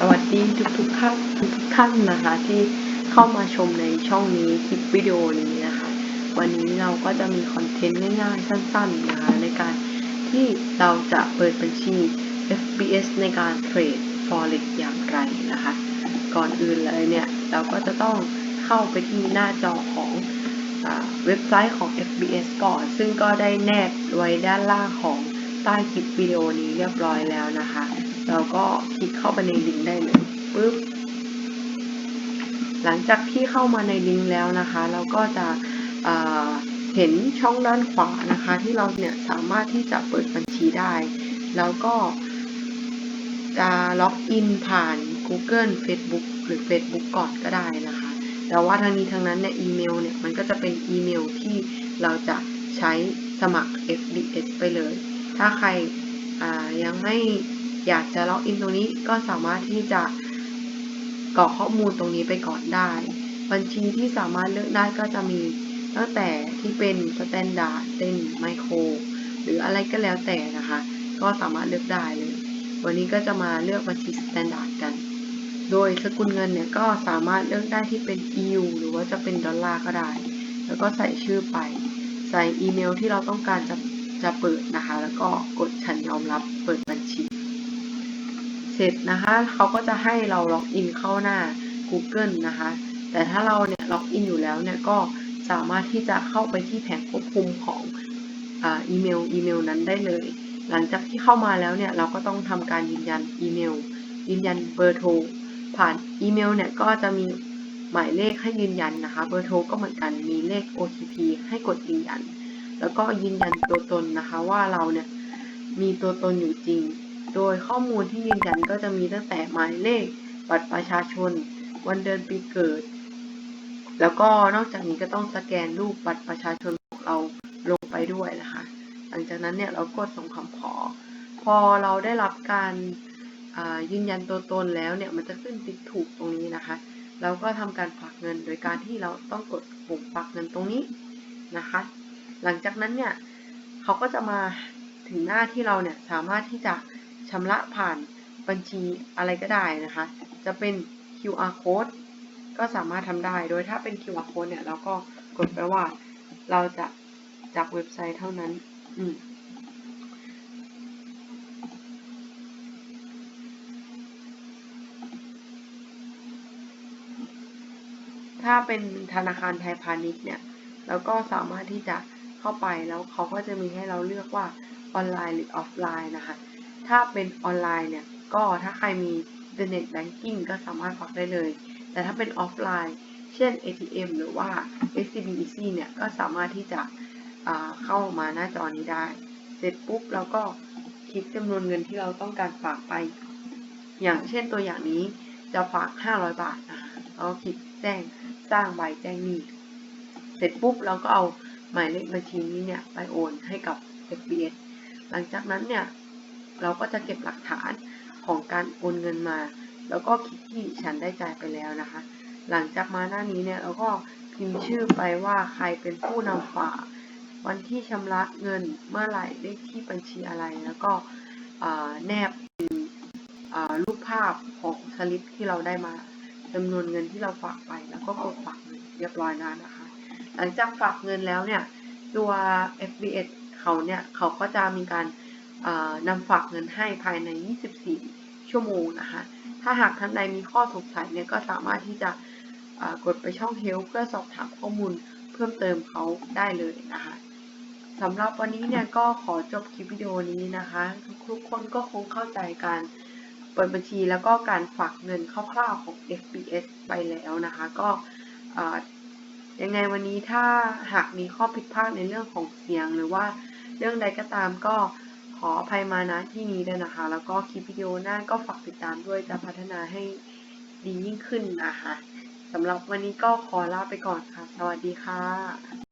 สวัสดีทุกทุกๆท่านทุกท่านนะคะ ที่เข้ามาชมในช่องนี้คลิปวิดีโอนี้นะคะ วันนี้เราก็จะมีคอนเทนต์ง่ายๆ สั้นๆนะคะในการที่เราจะเปิดบัญชี FBS ในการเทรด Forex อย่างไรนะคะ ก่อนอื่นเลยเนี่ยเราก็จะต้องเข้าไปที่หน้าจอของอเว็บไซต์ของ FBS ก่อน ซึ่งก็ได้แนบไว้ด้านล่างของใต้คลิปวิดีโอนี้เรียบร้อยแล้วนะคะ เราก็คลิกเข้าไปในลิงก์ได้เลยปุ๊บหลังจากที่เข้ามาในลิงก์แล้วนะคะ เราก็จะเห็นช่องด้านขวานะคะ ที่เราเนี่ยสามารถที่จะเปิดบัญชีได้ แล้วก็จะล็อกอินผ่าน Google Facebook หรือ Facebook ก่อนก็ได้นะคะ แต่ว่าทางนี้ทางนั้นเนี่ยอีเมลเนี่ยมันก็จะเป็นอีเมลที่เราจะใช้สมัคร FBS ไปเลย ถ้าใครยังไม่ อยากจะล็อกอินตรงนี้ก็สามารถที่จะกรอกข้อมูลตรงนี้ไปก่อนได้ บัญชีที่สามารถเลือกได้ก็จะมีตั้งแต่ที่เป็นสแตนดาร์ดเส้นไมโครหรืออะไรก็แล้วแต่นะคะ ก็สามารถเลือกได้เลย วันนี้ก็จะมาเลือกบัญชีสแตนดาร์ดกัน โดยสกุลเงินเนี่ยก็สามารถเลือกได้ที่เป็น EU หรือว่าจะเป็นดอลลาร์ก็ได้ แล้วก็ใส่ชื่อไป ใส่อีเมลที่เราต้องการจะจะเปิดนะคะ แล้วก็กดฉันยอมรับเปิดบัญชี เสร็จนะคะเขาก็จะให้เราล็อกอินเข้าหน้า Google นะคะ แต่ถ้าเราเนี่ยล็อกอินอยู่แล้วเนี่ยก็สามารถที่จะเข้าไปที่แผงควบคุมของอาอีเมลอีเมลนั้นได้เลย หลังจากที่เข้ามาแล้วเนี่ยเราก็ต้องทำการยืนยันอีเมล ยืนยันเบอร์โทรผ่านอีเมลเนี่ยก็จะมีหมายเลขให้ยืนยันนะคะ เบอร์โทรก็เหมือนกันมีเลข OTP ให้กดยืนยัน แล้วก็ยืนยันตัวตนนะคะว่าเราเนี่ยมีตัวตนอยู่จริง โดยข้อมูลที่ยืนยันก็จะมีตั้งแต่หมายเลข บัตรประชาชน วันเดือนปีเกิด แล้วก็นอกจากนี้ก็ต้องสแกนรูปบัตรประชาชนของเราลงไปด้วยนะคะ หลังจากนั้นเนี่ยเรากดส่งคำขอ พอเราได้รับการยืนยันตัวตนแล้วเนี่ยมันจะขึ้นติ๊กถูกตรงนี้นะคะ เราก็ทำการฝากเงินโดยการที่เราต้องกดปุ่มฝากเงินตรงนี้นะคะ หลังจากนั้นเนี่ยเขาก็จะมาถึงหน้าที่เราเนี่ยสามารถที่จะ ชำระผ่านบัญชีอะไรก็ได้นะคะ จะเป็น QR code ก็สามารถทำได้ โดยถ้าเป็น QR code เนี่ย เราก็กดไปว่าเราจะจากเว็บไซต์เท่านั้น อืมถ้าเป็นธนาคารไทยพาณิชย์เนี่ย เราก็สามารถที่จะเข้าไปแล้วเขาก็จะมีให้เราเลือกว่าออนไลน์หรือออฟไลน์นะคะ ถ้าเป็นออนไลน์เนี่ย ก็ถ้าใครมีอินเทอร์เน็ตแบงกิ้งก็สามารถฝากได้เลย แต่ถ้าเป็นออฟไลน์ เช่น ATM หรือว่า SCB Easy เนี่ย ก็สามารถที่จะเข้ามาหน้าจอนี้ได้ เสร็จปุ๊บเราก็คลิกจำนวนเงินที่เราต้องการฝากไป อย่างเช่นตัวอย่างนี้จะฝาก 500 บาทนะคะเราก็คลิกแจ้งสร้างใบแจ้งหนี้ เสร็จปุ๊บเราก็เอาหมายเลขบัญชีนี้เนี่ยไปโอนให้กับ FBS หลังจากนั้นเนี่ย เราก็จะเก็บหลักฐานของการโอนเงินมา แล้วก็คลิกที่ฉันได้จ่ายไปแล้วนะคะ หลังจากมาหน้านี้เนี่ยเราก็พิมพ์ชื่อไปว่าใครเป็นผู้นำฝากวันที่ชำระเงินเมื่อไหร่เลขที่บัญชีอะไร แล้วก็แนบอ่ารูปภาพของสลิปที่เราได้มาจำนวนเงินที่เราฝากไป แล้วก็กดฝากเงินเรียบร้อยแล้วนะคะ หลังจากฝากเงินแล้วเนี่ยตัว FBS เขาเนี่ยเขาก็จะมีการ นำฝากเงินให้ภายใน 24 ชั่วโมงนะคะ ถ้าหากท่านใดมีข้อสงสัยเนี่ยก็สามารถที่จะกดไปช่อง Help เพื่อสอบถามข้อมูลเพิ่มเติมเขาได้เลยนะคะสำหรับวันนี้เนี่ยก็ขอจบคลิปวิดีโอนี้นะคะ ทุกคนก็คงเข้าใจการเปิดบัญชีแล้วก็การฝากเงินคร่าวๆของ FBS ไปแล้วนะคะ ก็ยังไงวันนี้ถ้าหากมีข้อผิดพลาดในเรื่องของเสียงหรือว่าเรื่องใดก็ตามก็ ขออภัยมาณที่นี้ด้วยนะคะ แล้วก็คลิปวิดีโอหน้าก็ฝากติดตามด้วยจะพัฒนาให้ดียิ่งขึ้นนะคะสำหรับวันนี้ก็ขอลาไปก่อนค่ะ สวัสดีค่ะ